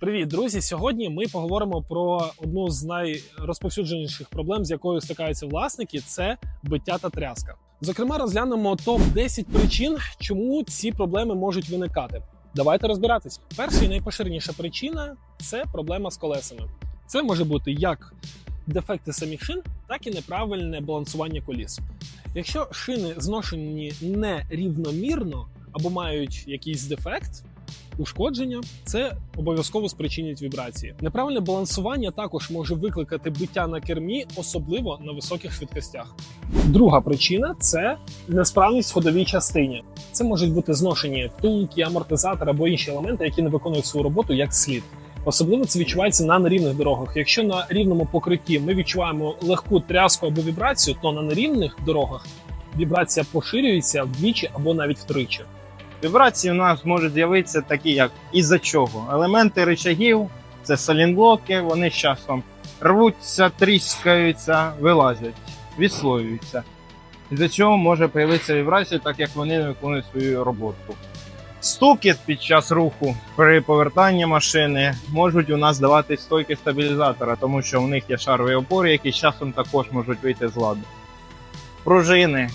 Привіт, друзі! Сьогодні ми поговоримо про одну з найрозповсюдженіших проблем, з якою стикаються власники: це биття та тряска. Зокрема, розглянемо топ 10 причин, чому ці проблеми можуть виникати. Давайте розбиратись. Перша і найпоширеніша причина це проблема з колесами. Це може бути як дефекти самих шин, так і неправильне балансування коліс. Якщо шини зношені нерівномірно або мають якийсь дефект, ушкодження, це обов'язково спричинить вібрації. Неправильне балансування також може викликати биття на кермі, особливо на високих швидкостях. Друга причина це несправність в ходовій частині. Це можуть бути зношені втулки, амортизатор або інші елементи, які не виконують свою роботу як слід. Особливо це відчувається на нерівних дорогах. Якщо на рівному покритті ми відчуваємо легку тряску або вібрацію, то на нерівних дорогах вібрація поширюється вдвічі або навіть втричі. Вібрації у нас можуть з'явитися такі, як із-за чого. Елементи рычагів, це солінблоки, вони з часом рвуться, тріскаються, вилазять, відслоюються. Із-за чого може появитися вібрація, так як вони не виконують свою роботу. Стукіт під час руху при повертанні машини можуть у нас давати стойки стабілізатора, тому що в них є шарові опори, які з часом також можуть вийти з ладу. Пружини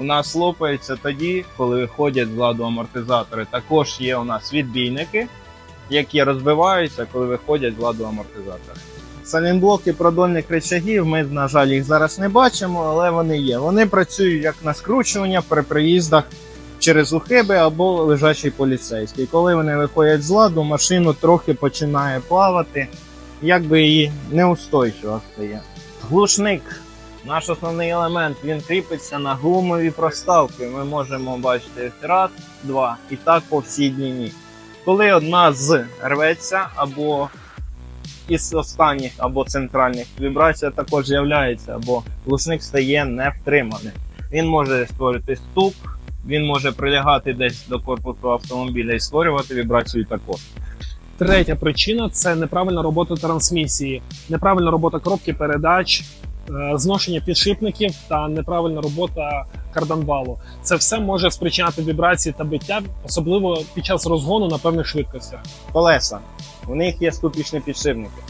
у нас лопаються тоді, коли виходять з ладу амортизатори. Також є у нас відбійники, які розбиваються, коли виходять з ладу амортизатори. Салінблоки продольних речагів, ми, на жаль, їх зараз не бачимо, але вони є. Вони працюють як на скручування при приїздах через ухиби або лежачий поліцейський. Коли вони виходять з ладу, машину трохи починає плавати, якби і неустойчиво стає. Глушник наш основний елемент він кріпиться на гумові проставки. Ми можемо бачити раз, два і так по всій длині. Коли одна з рветься або із останніх або центральних вібрація також з'являється, або глушник стає невтриманим. Він може створити стук, він може прилягати десь до корпусу автомобіля і створювати вібрацію також. Третя причина це неправильна робота трансмісії, неправильна робота коробки передач, зношення підшипників та неправильна робота карданвалу. Це все може спричиняти вібрації та биття, особливо під час розгону на певних швидкостях. колеса. У них є ступічні підшипники.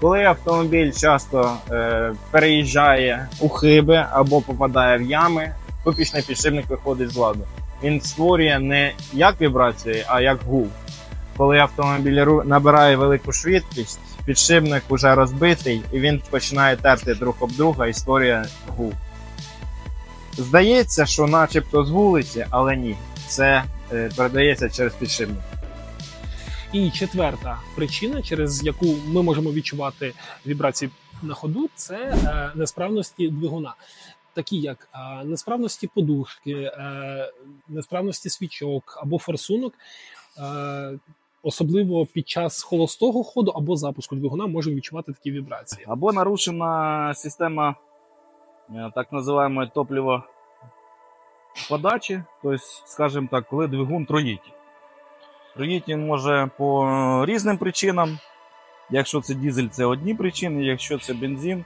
Коли автомобіль часто е, переїжджає у хиби або попадає в ями, ступічний підшипник виходить з ладу. Він створює не як вібрації, а як гул. Коли автомобіль набирає велику швидкість, підшипник вже розбитий і він починає терти друг об друга і створює гул. Здається, що начебто з вулиці, але ні. Це е, передається через підшипник. І четверта причина, через яку ми можемо відчувати вібрації на ходу, це е, несправності двигуна. Такі як е, несправності подушки, несправності свічок або форсунок, особливо під час холостого ходу або запуску двигуна можемо відчувати такі вібрації. Або нарушена система е, так називаємо топливо подачі, тобто, скажімо так, коли двигун троїть. Троїть він може по різним причинам. Якщо це дизель, це одні причини, якщо це бензин,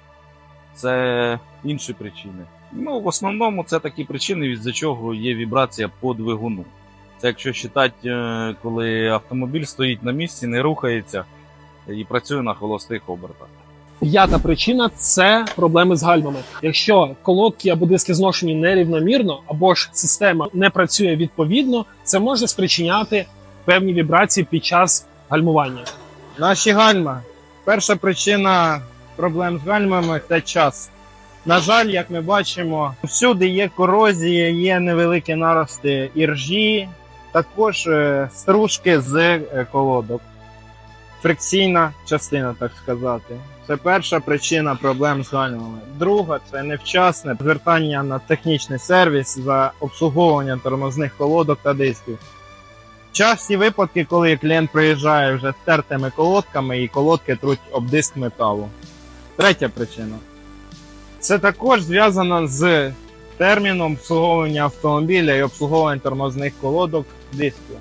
це інші причини. Ну, в основному це такі причини, від-за чого є вібрація по двигуну. Це якщо вважати, коли автомобіль стоїть на місці, не рухається і працює на холостих обертах. П'ята причина це проблеми з гальмами. Якщо колодки або диски зношені нерівномірно, або ж система не працює відповідно, це може спричиняти певні вібрації під час гальмування. Наші гальма. Перша причина проблем з гальмами це час. На жаль, як ми бачимо, всюди є корозія, є невеликі нарости іржі, також е, стружки з е, колодок. Фрикційна частина, так сказати. Це перша причина проблем з гальмами. Друга це невчасне звертання на технічний сервіс за обслуговування тормозних колодок та дисків. Часті випадки, коли клієнт приїжджає вже з тертими колодками і колодки труть об диск металу. Третя причина. Це також зв'язано з терміном обслуговування автомобіля і обслуговування тормозних колодок дисків.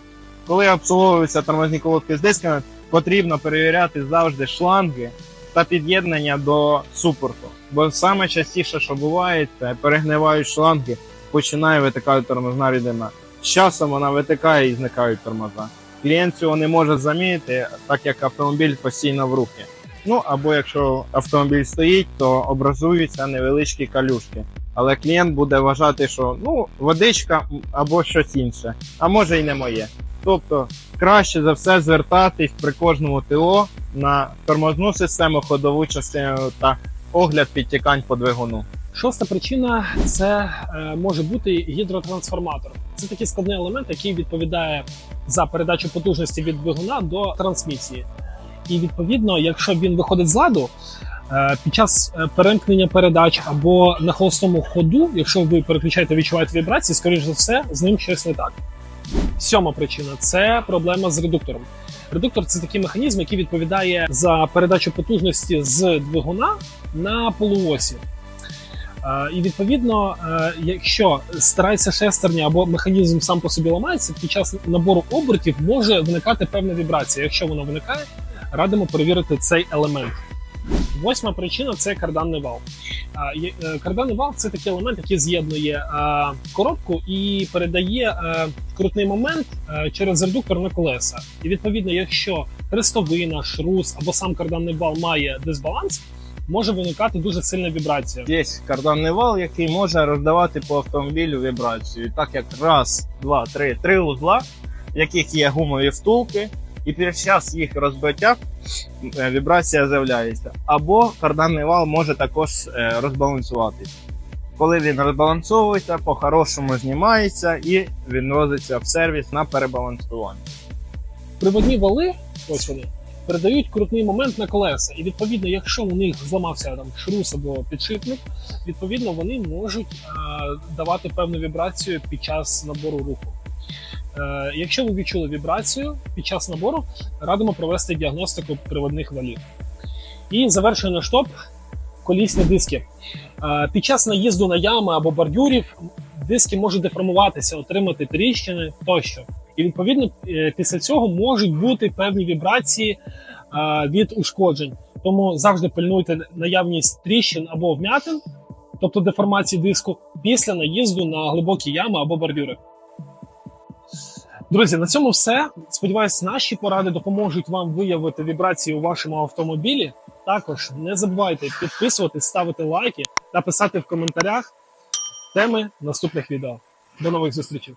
Коли обслуговуються тормозні колодки з дисками, потрібно перевіряти завжди шланги та під'єднання до супорту. Бо саме частіше, що буває, це перегнивають шланги, починає витикати тормозна рідина. З часом вона витикає і зникають тормоза. клієнт цього не може замітити, так як автомобіль постійно в рухі. Ну або якщо автомобіль стоїть, то образуються невеличкі калюшки. Але клієнт буде вважати, що ну водичка або щось інше, а може й не моє. Тобто краще за все звертатись при кожному ТО на тормозну систему, ходову частину та огляд підтікань по двигуну. Шоста причина це е, може бути гідротрансформатор. Це такий складний елемент, який відповідає за передачу потужності від двигуна до трансмісії. І відповідно, якщо він виходить з ладу, під час е, перемкнення передач або на холостому ходу, якщо ви переключаєте, відчуваєте вібрації, скоріш за все, з ним щось не так. Сьома причина це проблема з редуктором. Редуктор це такий механізм, який відповідає за передачу потужності з двигуна на полуосі. Е, І відповідно, е, якщо старається шестерня або механізм сам по собі ламається, під час набору обертів може виникати певна вібрація. Якщо вона виникає, радимо перевірити цей елемент. Восьма причина це карданний вал. Е, Карданний вал це такий елемент, який з'єднує коробку і передає е, крутний момент е, через редуктор на колеса. І відповідно, якщо хрестовина, шрус або сам карданний вал має дисбаланс, може виникати дуже сильна вібрація. Є карданний вал, який може роздавати по автомобілю вібрацію. Так як раз, два, три, три узла, в яких є гумові втулки, і під час їх розбиття е, вібрація з'являється. Або карданний вал може також е, розбалансуватись. Коли він розбалансовується, по-хорошому знімається і відноситься в сервіс на перебалансування. Приводні вали, ось вони, передають крутний момент на колеса. І відповідно, якщо у них зламався там шрус або підшипник, відповідно вони можуть е, давати певну вібрацію під час набору руху. Е, якщо ви відчули вібрацію під час набору, радимо провести діагностику приводних валів. І завершує наш топ колісні диски. Е, під час наїзду на ями або бордюрів диски можуть деформуватися, отримати тріщини тощо. І відповідно е, після цього можуть бути певні вібрації від ушкоджень. Тому завжди пильнуйте наявність тріщин або вмятин, тобто деформації диску, після наїзду на глибокі ями або бордюри. Друзі, на цьому все. Сподіваюсь, наші поради допоможуть вам виявити вібрації у вашому автомобілі. Також не забувайте підписуватись, ставити лайки та писати в коментарях теми наступних відео. До нових зустрічей!